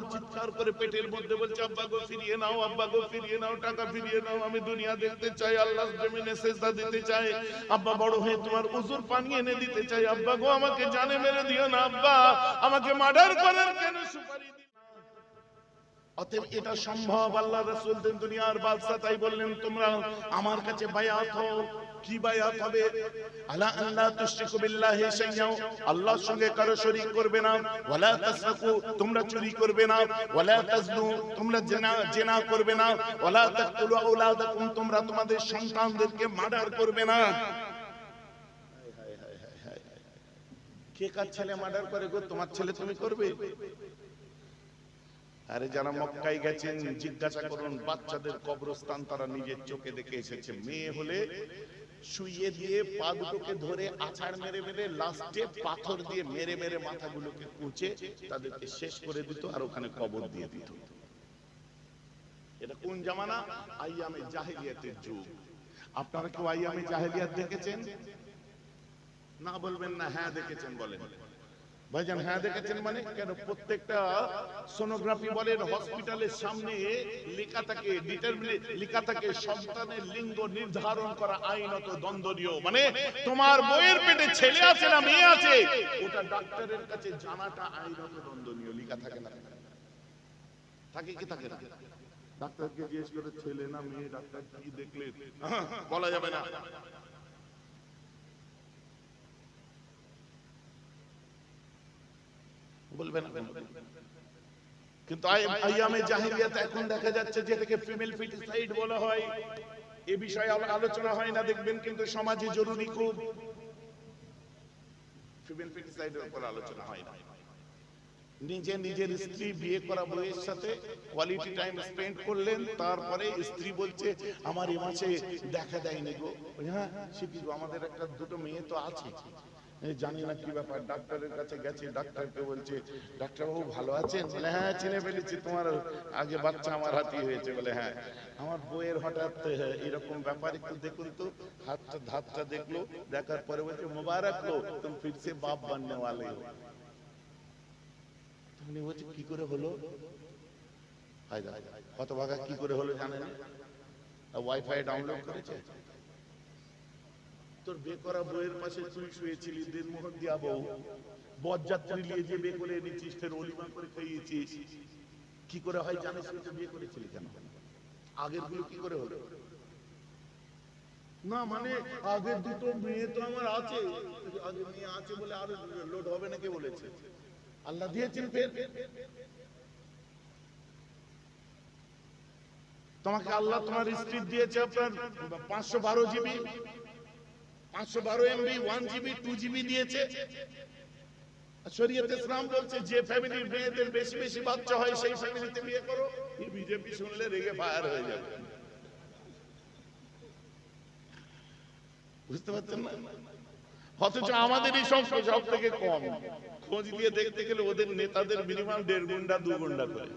তোমার চিৎকার করে পেটের মধ্যে বলছে, আব্বা গো, ফিরিয়ে নাও, আব্বা গো, ফিরিয়ে নাও, টাকা ফিরিয়ে নাও, আমি দুনিয়া দেখতে চাই, আল্লাহ জমিনে সেজদা দিতে চাই। আব্বা বড় হয়ে তোমার উজুর পানি এনে দিতে চাই। আব্বা গো, আমাকে জানে মেরে দিও না, আব্বা। আমাকে মার্ডার করার কেন, সুপারি অতএব এটা সম্ভব, আল্লাহ রাসূল দিন দুনিয়ার বাদশা তাই বললেন, তোমরা আমার কাছে বায়াত হও কি বায়াত হবে আলা আল্লাহ তুশরিকু বিল্লাহি শাইয়াও আল্লাহর সঙ্গে কারও শরীক করবে না। ওয়ালা তাসরাকু, তোমরা চুরি করবে না। ওয়ালা তোমরা জেনা জেনা করবে না। ওয়ালা তাকতুলু আওলাদাকুম, তোমরা তোমাদের সন্তানদেরকে মার্ডার করবে না। কে কার ছেলে মার্ডার করে গো? তোমার ছেলে তুমি করবে? আরে যারা মক্কায় গেছেন, জিজ্ঞাসা করুন, বাচ্চাদের কবরস্থান তারা নিজের চোখে দেখে এসেছে। মেয়ে হলে শুইয়ে দিয়ে পা দুটোকে ধরে আছাড় মেরে মেরে লাস্টে পাথর দিয়ে মেরে মেরে মাথাগুলোকে কুচে তাদেরকে শেষ করে দিত আর ওখানে কবর দিয়ে দিত। এটা কোন জামানা? আইয়ামে জাহেলিয়াতের যুগ। আপনারা কেউ আইয়ামে জাহেলিয়াত দেখেছেন? না বলবেন না হ্যাঁ দেখেছেন বলেন। ভাইজান হ্যাঁ দেখেছেন মানে কেন প্রত্যেকটা সোনোগ্রাফি বলেন হসপিটালের সামনে লেখা থাকে ডিটারমিনে লেখা থাকে সন্তানের লিঙ্গ নির্ধারণ করা আইনত দ্বন্দ্বনীয়। মানে তোমার বইয়ের পেটে ছেলে আছে না মেয়ে আছে ওটা ডাক্তারের কাছে জানাটা আইনত দ্বন্দ্বনীয় লেখা থাকে না। থাকে কি থাকে না? ডাক্তারকে জিজ্ঞেস করে ছেলে না মেয়ে ডাক্তার কি দেখলেন? বলা যাবে না। বলবেন। কিন্তু আইয়ামে এখন দেখা যাচ্ছে যেটাকে ফিমেল ফিটিসাইড বলা হয়। এ বিষয়ে আলো- আলোচনা হয় না, দেখবেন কিন্তু সমাজে জরুরি খুব। ফিমেল ফিটিসাইডের উপর আলোচনা হয় না। নিজে নিজের স্ত্রী বিয়ে করা বউয়ের সাথে কোয়ালিটি টাইম স্পেন্ড করলেন, তারপরে স্ত্রী বলছে, আমার এ মাসে দেখা দেয়নি গো। হ্যাঁ গো? আমাদের একটা দুটো মেয়ে তো আছে। জানি না কি ব্যাপার, ডাক্তারের কাছে গেছে, ডাক্তারকে বলছে, ডাক্তারবাবু ভালো আছেন? বলে হ্যাঁ চিনে ফেলেছি, তোমার আগে বাচ্চা আমার হাতি হয়েছে। বলে হ্যাঁ আমার বইয়ের হঠাৎ এরকম ব্যাপার, একটু দেখুন তো। হাতটা, ধাতটা দেখল, দেখার পরে বলছে, মোবারক লো, তুমি ফিরছে বাপ বাননে ওয়ালে উনি কি করে হলো? ফায়দা কত ভাগা কি করে হলো জানেন? ওয়াইফাই ডাউনলোড করেছে? তোর করা বইয়ের পাশে তুই শুয়েছিলি দিনমোহন দিয়া বউ। বরযাত্রী নিয়ে যে করে এনেছিস অলিমা করে খাইয়েছিস। কি করে হয় জানিস তুই বিয়ে করেছিলি কেন? আগেরগুলো কি করে হলো? না মানে আগের দুটো মেয়ে তো আমার আছে। আগে মেয়ে আছে বলে লোড হবে বলেছে। আল্লাহ দিয়েছেন ফের। তোমাকে আল্লাহ তোমার স্ত্রী দিয়েছে আপনার পাঁচশো বারো জিবি। পাঁচশো বারো MB one GB two GB দিয়েছে। শরীয়ত ইসলাম বলছে, যে ফ্যামিলির মেয়েদের বেশি বেশি বাচ্চা হয়, সেই ফ্যামিলিতে বিয়ে করো। বিজেপি শুনলে রেগে ফায়ার হয়ে যাবে। বুঝতে পারছেন না? অথচ আমাদের এই সব সব থেকে কম। খোঁজ নিয়ে দেখতে গেলে ওদের নেতাদের মিনিমাম দেড় গুন্ডা দু গুন্ডা করে।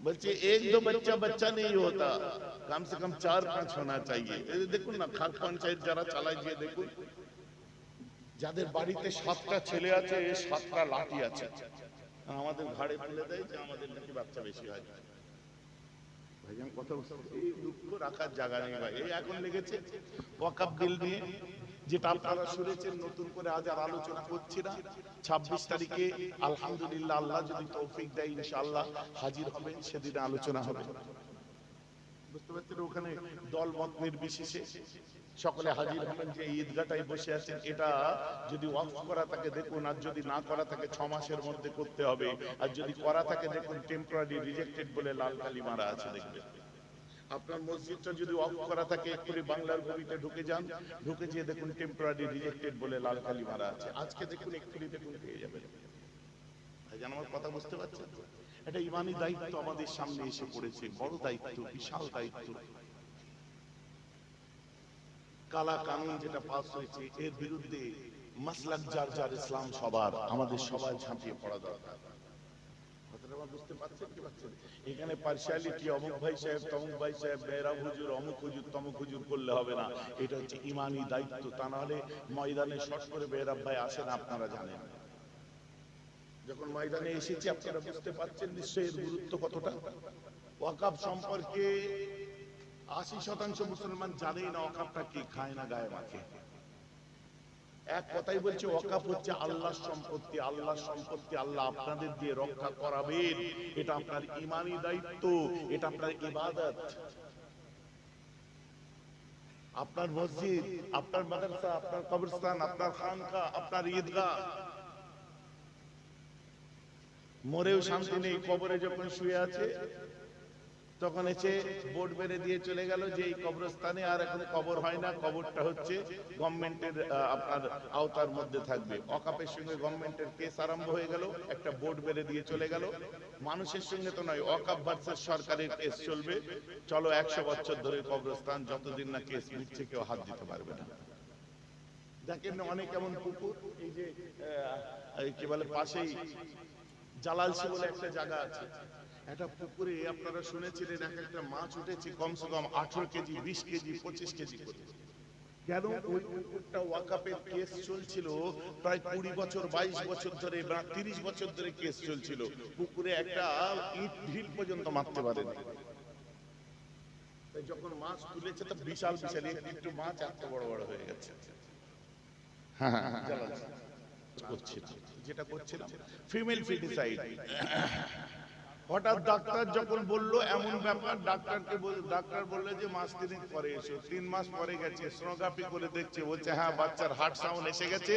বলছে এক দো बच्चा बच्चा नहीं होता कम से कम चार पांच होना चाहिए এই যে দেখুন না খাট পঞ্চায়েত যারা চালায় গিয়ে দেখুন যাদের বাড়িতে সাতটা ছেলে আছে সাতটা লাঠি আছে আমাদের ঘাড়ে ফেলে দেয় যে আমাদের নাকি বাচ্চা বেশি হয় ভাইজান কথা বুঝতে পারছেন? এই দুঃখ রাখার জায়গা নেই ভাই এই এখন লেগেছে ওয়াকাব বিল নিয়ে যেটা আপনারা শুনেছেন নতুন করে আজ আর আলোচনা করছি না। ছাব্বিশ তারিখে আলহামদুলিল্লাহ আল্লাহ যদি তৌফিক দেয় ইনশাআল্লাহ হাজির হবেন, সেদিন আলোচনা হবে। ওখানে দল মত নির্বিশেষে সকলে হাজির হবেন, যে ঈদগাটাই বসে আছেন, এটা যদি করা থাকে দেখুন, আর যদি না করা থাকে ছ মাসের মধ্যে করতে হবে। আর যদি করা থাকে দেখুন টেম্পোরারি রিজেক্টেড বলে লাল কালি মারা আছে, দেখবেন। আপনার মসজিদটা যদি অফ করা থাকে এক্ষুনি বাংলার ভূমিতে ঢুকে যান। ঢুকে যেয়ে দেখুন টেম্পোরারি রিজেক্টেড বলে লাল কালি মারা আছে। আজকে দেখুন এক্ষুনি দেখুন পেয়ে যাবেন। ভাইজান, আমার কথা বুঝতে পারছেন? এটা ইমানি দায়িত্ব আমাদের সামনে এসে পড়েছে, বড় দায়িত্ব, বিশাল দায়িত্ব। কালা কানুন যেটা পাস হয়েছে, এর বিরুদ্ধে মাসলাক যার যার ইসলাম সবার, আমাদের সবাই ঝাঁপিয়ে পড়া দরকার। এখানে পার্সিয়ালিটি অমুক ভাই সাহেব, তমুক ভাই সাহেব হুজুর, অমুক হুজুর, তমুক হুজুর করলে হবে না। এটা হচ্ছে ইমানি দায়িত্ব, তা নাহলে ময়দানে শর্ট করে ভাই আপনারা জানেন। যখন ময়দানে এসেছি, আপনারা বুঝতে পারছেন নিশ্চয়ই গুরুত্ব কতটা? ওয়াকাব সম্পর্কে আশি শতাংশ মুসলমান জানেই না ওয়াকাবটা কি, খায় না, গায়ে মাখে। এক কথাই বলছে, ওয়াকাফ হচ্ছে আল্লাহর সম্পত্তি আল্লাহর সম্পত্তি আল্লাহ আপনাদের দিয়ে রক্ষা করাবেন। এটা আপনার ইমানি দায়িত্ব, এটা আপনার ইবাদত। আপনার মসজিদ, আপনার মাদ্রাসা, আপনার কবরস্থান, আপনার খানকা, আপনার ঈদগাহ। মরেও শান্তি নেই, কবরে যখন শুয়ে আছে তখন এসে বোর্ড বেড়ে দিয়ে চলে গেল যে এই কবরস্থানে আর এখন কবর হয় না, কবরটা হচ্ছে গভর্নমেন্টের আপনার আওতার মধ্যে থাকবে। অকাপের সঙ্গে গভর্নমেন্টের কেস আরম্ভ হয়ে গেল, একটা বোর্ড বেড়ে দিয়ে চলে গেল। মানুষের সঙ্গে তো নয়, অকাপ ভার্সেস সরকারের কেস চলবে। চলো একশো বছর ধরে কবরস্থান, যতদিন না কেস মিটছে কেউ হাত দিতে পারবে না। দেখেন অনেক এমন পুকুর এই যে কি বলে, পাশেই জালালসি বলে একটা জায়গা আছে। একটা পুকুরে আপনারা শুনেছিলেন এক একটা মাছ উঠেছে কমসে কম আঠারো কেজি, বিশ কেজি, পঁচিশ কেজি করে। কেন? ওই পুকুরটা ওয়াকাপের কেস চলছিল প্রায় কুড়ি বছর, বাইশ বছর ধরে বা তিরিশ বছর ধরে কেস চলছিল। পুকুরে একটা ইট ঢিল পর্যন্ত মারতে পারেনি। যখন মাছ তুলেছে তো বিশাল বিশাল একটু মাছ এত বড় বড় হয়ে গেছে। হ্যাঁ যেটা করছিলাম। ফিমেল ফিটিসাইড হঠাৎ ডাক্তার যখন বলল এমন ব্যাপার ডাক্তারকে ডাক্তার বলল যে মাস তিনেক পরে এসো। তিন মাস পরে গেছে সোনোগ্রাফি করে দেখছে বলছে হ্যাঁ বাচ্চার হার্ট সাউন্ড এসে গেছে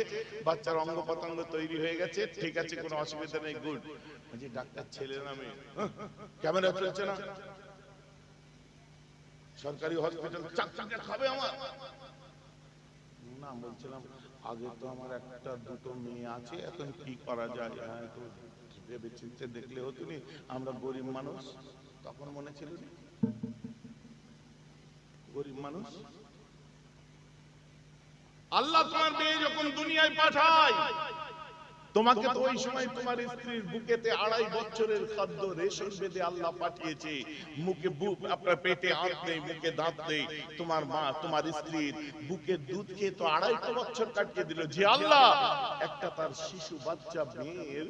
বাচ্চার অঙ্গ প্রত্যঙ্গ তৈরি হয়ে গেছে ঠিক আছে কোনো অসুবিধা নেই গুড। যে ডাক্তার ছেলে নামে ক্যামেরা চলছে না। সরকারি হসপিটাল চাকরিটা খাবে আমার। না বলছিলাম আগে তো আমার একটা দুটো মেয়ে আছে এখন কি করা যায়? হ্যাঁ ভেবে চিন্তে দেখলে হতো নি আমরা গরিব মানুষ। তখন মনে ছিল? গরিব মানুষ। আল্লাহ তোমার মেয়ে যখন দুনিয়ায় পাঠায়, তোমাকে তো ওই সময় তোমার স্ত্রীর বুকেতে আড়াই বছরের খাদ্য রেশন বেঁধে আল্লাহ পাঠিয়েছে। মুখে বুক আপনার পেটে হাত নেই, মুখে দাঁত নেই। তোমার মা, তোমার স্ত্রীর বুকে দুধ খেয়ে তো আড়াইটা বছর কাটিয়ে দিল। যে আল্লাহ, একটা তার শিশু, বাচ্চা, মেয়ের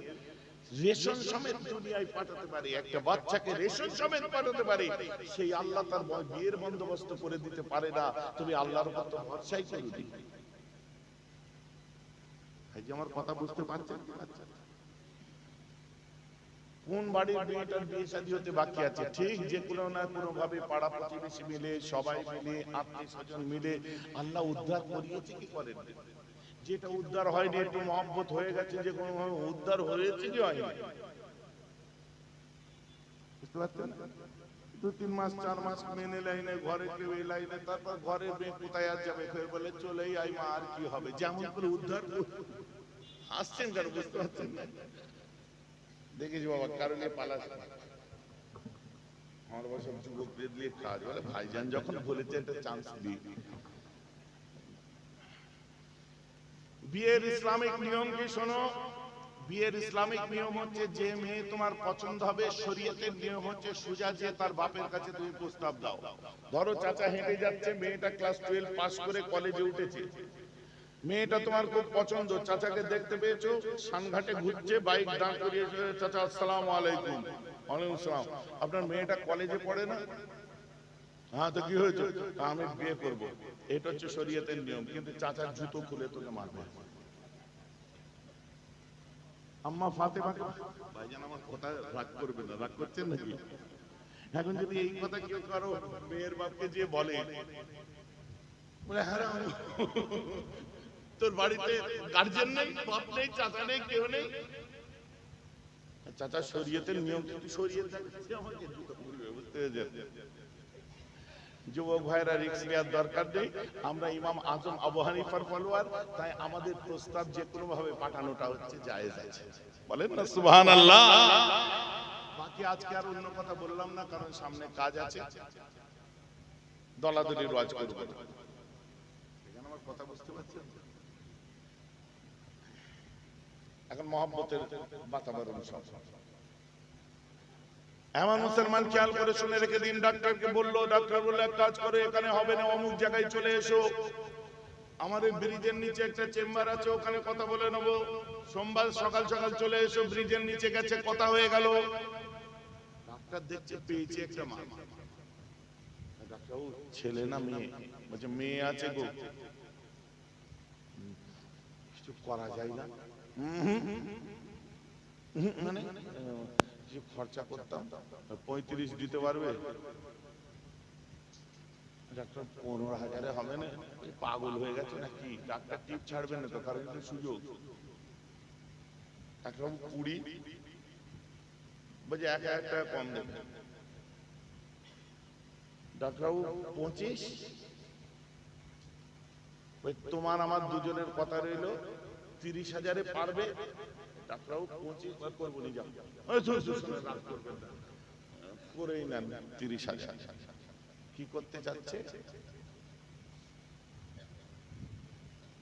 রেশন সমেত দুনিয়ায় পাঠাতে পারে একটা বাচ্চাকে রেশন সমেত পাঠাতে পারে সেই আল্লাহ তার বিয়ের বন্দোবস্ত করে দিতে পারে না তুমি আল্লাহর উপর তো ভরসাই করবে আমার কথা বুঝতে পারছেন? কোন বাড়ির মেয়েটার বিয়ে শাদী হতে বাকি আছে? ঠিক যে কোনো না কোনো ভাবে পাড়া প্রতিবেশী মিলে সবাই মিলে আত্মীয় স্বজন মিলে আল্লাহ উদ্ধার করিয়েছে কি করেন? যেটা উদ্ধার হয়নি, একটু মহব্বত হয়ে গেছে যে কোনো উদ্ধার হয়েছে কি হয়নি? দু, তিন মাস, চার মাস মেনে লাইনে ঘরে, কেউ এই লাইনে, তারপর ঘরে মেয়ে কোথায় আর যাবে? ফের বলে, চলেই আই মা, আর কি হবে? যেমন করে উদ্ধার আসছেন কেন? বুঝতে পারছেন দেখেছি বাবা, কারণে পালাস আমার বাবা সব যুবকদের দিয়ে কাজ বলে ভাইজান যখন বলেছে, একটা চান্স দিই। বিয়ের ইসলামিক নিয়ম কি শোনো? বিয়ের ইসলামিক নিয়ম হচ্ছে যে মেয়ে তোমার পছন্দ হবে, শরীয়তের নিয়ম হচ্ছে সুজা যে তার বাপের কাছে তুমি প্রস্তাব দাও। ধরো চাচা হেঁটে যাচ্ছে, মেয়েটা ক্লাস টুয়েলভ পাস করে কলেজে উঠেছে। মেয়েটা তোমার খুব পছন্দ, চাচাকে দেখতে পেয়েছ? সানঘাটে ঘুরছে, বাইক দাঁড় করিয়ে চাচা, আসসালাম আলাইকুম। ওয়ালাইকুম আপনার মেয়েটা কলেজে পড়ে না? হ্যাঁ তো কি হয়েছে? আমি বিয়ে করব। এটা হচ্ছে শরীয়তের নিয়ম কিন্তু চাচার জুতো খুলে তোকে মারবে। আম্মা ফাতেমা ভাইজান আমার কথা রাগ করবে না রাগ করছেন নাকি? এখন যদি এই কথা কেউ কারও মেয়ের বাপকে যে বলে বলে হ্যাঁ তোর বাড়িতে গার্জেন নেই বাপ নেই চাচা নেই কেউ নেই? চাচা শরীয়তের নিয়ম কিন্তু শরীয়ত আমাকে বুঝতে যুবক ভাইরা রিক্স নেওয়ার দরকার নেই। আমরা ইমাম আজম আবু হানিফার ফলোয়ার তাই আমাদের প্রস্তাব যে কোনো ভাবে পাঠানোটা হচ্ছে জায়েজ আছে। বলেন না, সুবহানাল্লাহ। বাকি আজকে আর অন্য কথা বললাম না, কারণ সামনে কাজ আছে। দলাদলি রাজ করব। এখানে আমার কথা বুঝতে পারছেন? এখন মহব্বতের বাতাবরণ সব। এমন মুসলমান খেয়াল করে শুনে রেখে দিন। ডাক্তারকে বলল ডাক্তার বলল এক কাজ করে এখানে হবে না অমুক জায়গায় চলে এসো। আমাদের ব্রিজের নিচে একটা চেম্বার আছে ওখানে কথা বলে নেব। সোমবার সকাল সকাল চলে এসো ব্রিজের নিচে গেছে কথা হয়ে গেল। ডাক্তার দেখছে পেয়েছে একটা মা। ছেলে না মেয়ে? বলছে মেয়ে আছে গো। কিছু করা যায় না? মানে? খরচা করতাম পঁয়ত্রিশ দিতে পারবে? ডাক্তার, পনেরো হাজারে হবে না? পাগল হয়ে গেছে নাকি? ডাক্তার টিপ ছাড়বে না তো, কারণ সুযোগ। ডাক্তারবাবু কুড়ি, বলছে এক হাজার টাকা কম দেবে। ডাক্তারবাবু, পঁচিশ? তোমার আমার দুজনের কথা রইল, তিরিশ হাজারে পারবে? নি করেই নেন তিরিশ হাজার কি করতে চাচ্ছে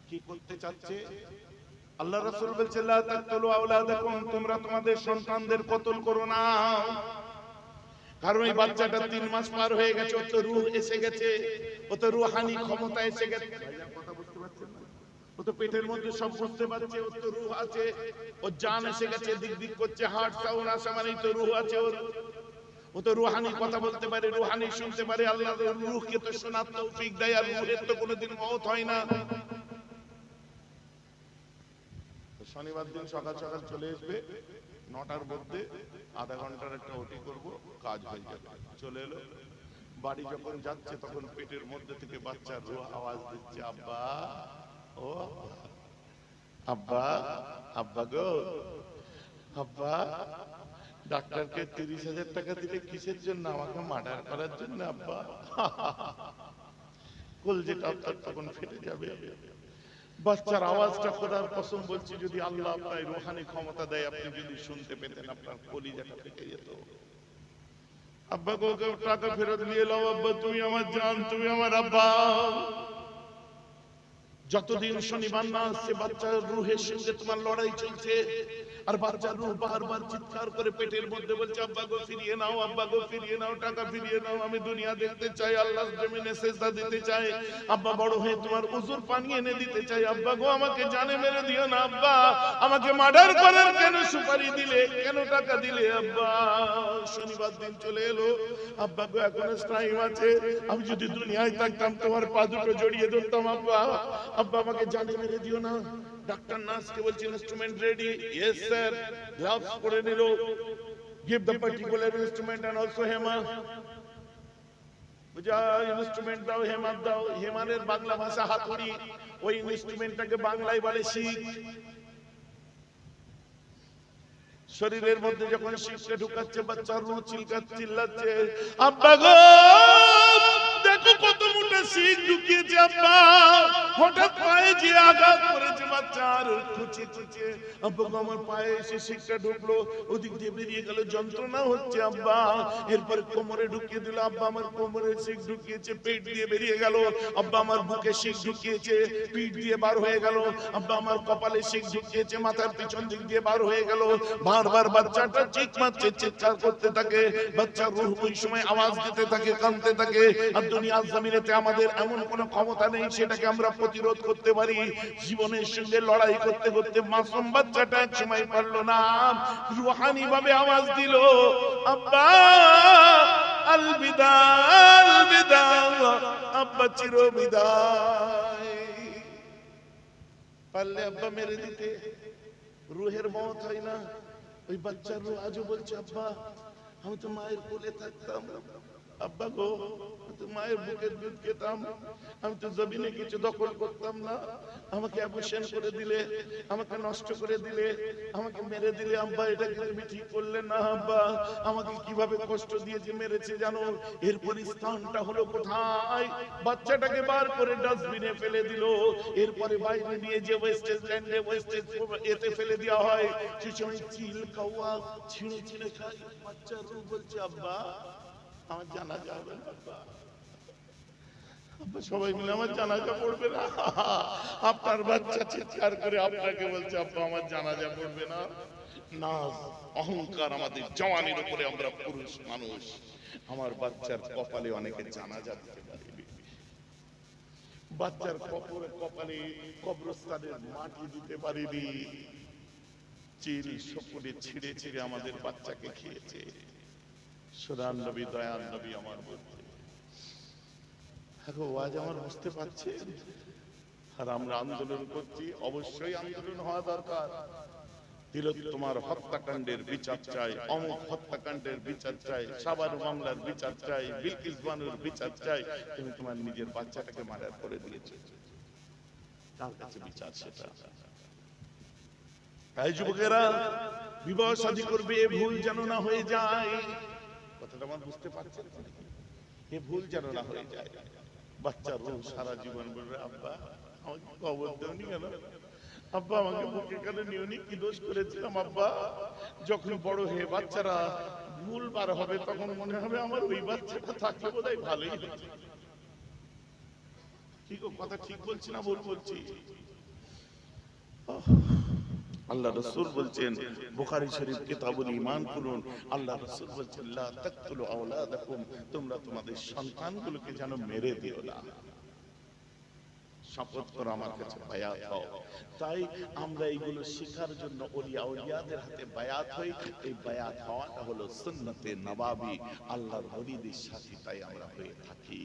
কি করতে চাচ্ছে আল্লাহ রাসূল লা তাকতুলু আওলাদাকুম, তোমরা তোমাদের সন্তানদের কতল করো না। কারণ এই বাচ্চাটা তিন মাস পার হয়ে গেছে, ওর তো রূহ এসে গেছে ও তো রুহানি ক্ষমতা এসে গেছে ভাইজান কথা বুঝতে পারছেন না? ও তো পেটের মধ্যে সব বুঝতে পারছে, ওর তো রুহ আছে, ওর জান এসে গেছে, দিক দিক করছে হার্ট সাউন্ড আসে মানেই তো রুহ আছে ওর। ও তো রুহানি কথা বলতে পারে, রুহানি শুনতে পারে, আল্লাহ রুহকে তো শোনার তৌফিক দেয়, আর রুহের তো কোনোদিন মওত হয় না। শনিবার দিন সকাল সকাল চলে আসবে নটার মধ্যে আধা ঘণ্টার একটা ওটি করব, কাজ হয়ে যাবে, চলে এলো। বাড়ি যখন যাচ্ছে, তখন পেটের মধ্যে থেকে বাচ্চার রুহ আওয়াজ দিচ্ছে, আব্বা। আব্বা আব্বা গো। আব্বা, ডাক্তারকে তিরিশ হাজার টাকা দিলে কিসের জন্য? আমাকে মার্ডার করার জন্য, আব্বা। তখন ফেটে যাবে। বাচ্চার আওয়াজটা খোদার কসম বলছি, যদি আল্লাহ আপনার রোহানি ক্ষমতা দেয়, আপনি যদি শুনতে পেতেন, আপনার কলিজাটা ফেটে যেত। আব্বা গো টাকা ফেরত নিয়ে এলাও আব্বা, তুমি আমার জান, তুমি আমার আব্বা। যতদিন শনিবার না আসছে বাচ্চার রুহের সঙ্গে তোমার লড়াই চলছে আর বাচ্চার রুহ বারবার চিৎকার করে পেটের মধ্যে বলছে, আব্বা গো, ফিরিয়ে নাও, আব্বা গো, ফিরিয়ে নাও, টাকা ফিরিয়ে নাও, আমি দুনিয়া দেখতে চাই আল্লাহর জমিনে সেজদা দিতে চাই। আব্বা বড় হয়ে তোমার উজুর পানি এনে দিতে চাই। আব্বা গো, আমাকে জানে মেরে দিও না, আব্বা। আমাকে মার্ডার করার কেন সুপারি দিলে, কেন টাকা দিলে, আব্বা? শনিবার দিন চলে এলো। আব্বা গো, এখনও টাইম আছে। আমি যদি দুনিয়ায় থাকতাম, তোমার পা দুটো জড়িয়ে ধরতাম, আব্বা। আব্বা, আমাকে জানে মেরে দিও না। ডাক্তার নার্সকে বলছি instrument ready yes sir gloves পরে নিল। Give the particular instrument and also Hema যা ইনস্ট্রুমেন্ট দাও হেমা দাও। হেমানের বাংলা ভাষা হাতুড়ি। ওই ইনস্ট্রুমেন্টটাকে বাংলায় বলে শিখ। শরীরের মধ্যে যখন শিখকে ঢুকাচ্ছে, বাচ্চার রু চিলকা চিল্লাচ্ছে, আব্বা গো! আমার আমার আমার আমার কপালে শিখ ঢুকিয়েছে, মাথার পিছন দিক দিয়ে বার হয়ে গেল। বারবার বাচ্চাটা চিক মারছে, চিৎকার করতে থাকে। বাচ্চার রুহ ওই সময় আওয়াজ দিতে থাকে কাঁদতে থাকে। আর দুনিয়ার জমিনেতে আমাদের এমন কোনো ক্ষমতা নেই সেটাকে আমরা প্রতিরোধ করতে পারি। জীবনের সঙ্গে লড়াই করতে করতে মাসুম বাচ্চাটা এক সময় পারল না। রুহানি ভাবে আওয়াজ দিল, আব্বা, আলবিদা আলবিদা, আব্বা পারলে আব্বা মেরে দিতে। রুহের মত হয় না। ওই বাচ্চার রুহ আজও বলছে, আব্বা, আমি তো মায়ের কোলে থাকতাম। আব্বা গো মায়ের বুকের দুধ খেতাম। আমি তো জমিনে কিছু দখল করতাম না। আমাকে করে দিলে, আমাকে নষ্ট করে দিলে, আমাকে মেরে দিলে আব্বা, এটা তুমি ঠিক করলে না আব্বা? আমাকে কীভাবে কষ্ট দিয়েছে মেরেছে জানো? এরপর স্থানটা হলো কোথায়? বাচ্চাটাকে বার করে ডাস্টবিনে ফেলে দিল। এরপরে বাইরে নিয়ে যে ওয়েস্টেজ এতে ফেলে দেওয়া হয়। সে সময় চিল কাউয়া ছিঁড়ে ছিঁড়ে খায় বাচ্চা বলছে আব্বা। আমার জানা যাবে সবাই মিলে আমার জানাজা পড়বে না। আপনার বাচ্চা চিৎকার করে আপনাকে বলছে আব্বা আমার জানাজা পড়বে না। না, অহংকার আমাদের জওয়ানির উপরে আমরা পুরুষ মানুষ। আমার বাচ্চার কপালে অনেকে জানাজা দিতে পারি বাচ্চার কপরে কপালে কবরস্থানের মাটি দিতে পারিনি। চিল সপুরে ছিঁড়ে ছিঁড়ে আমাদের বাচ্চাকে খেয়েছে। সোনার নবী দয়াল নবী আমার আজ আমার বুঝতে পারছেন? আর আমরা আন্দোলন করছি, অবশ্যই আন্দোলন হওয়া দরকার। হত্যাকাণ্ডের বিচার চাই অমুক হত্যাকাণ্ডের বিচার চাই সাবার মামলার বিচার চাই বিলকিস বানুর বিচার চাই তুমি তোমার নিজের বাচ্চাটাকে মারার করে দিয়েছ। তার কাছে বিচার সেটা? তাই যুবকেরা, বিবাহ শাদী করবে, ভুল যেন না হয়ে যায়। কথাটা আমার বুঝতে পারছেন এ ভুল যেন না হয়ে যায়। বাচ্চা রোজ সারা জীবন বলবে, আব্বা, আমাকে কবর দেওনি কেন? আব্বা, আমাকে বুকে কানে নিওনি কি দোষ করেছিলাম, আব্বা? যখন বড় হয়ে বাচ্চারা ভুল বার হবে, তখন মনে হবে আমার ওই বাচ্চাটা থাকলে বোধ ভালোই হতো ঠিক কথা ঠিক বলছি না ভুল বলছি? আল্লাহ রসুল বলছেন, বুখারী শরীফ কিতাবুল ঈমান খুলুন আল্লাহ রসুল বলছেন, লা তাকতুলু আওলাদাকুম, তোমরা তোমাদের সন্তানগুলোকে যেন মেরে দিও না। শপথ করো আমার কাছে, বায়াত হও। তাই আমরা এইগুলো শেখার জন্য ওলিয়া হাতে বায়াত হই। এই বায়াত হওয়াটা হলো সুন্নতে নবাবী, আল্লাহর সাথে তাই আমরা হয়ে থাকি।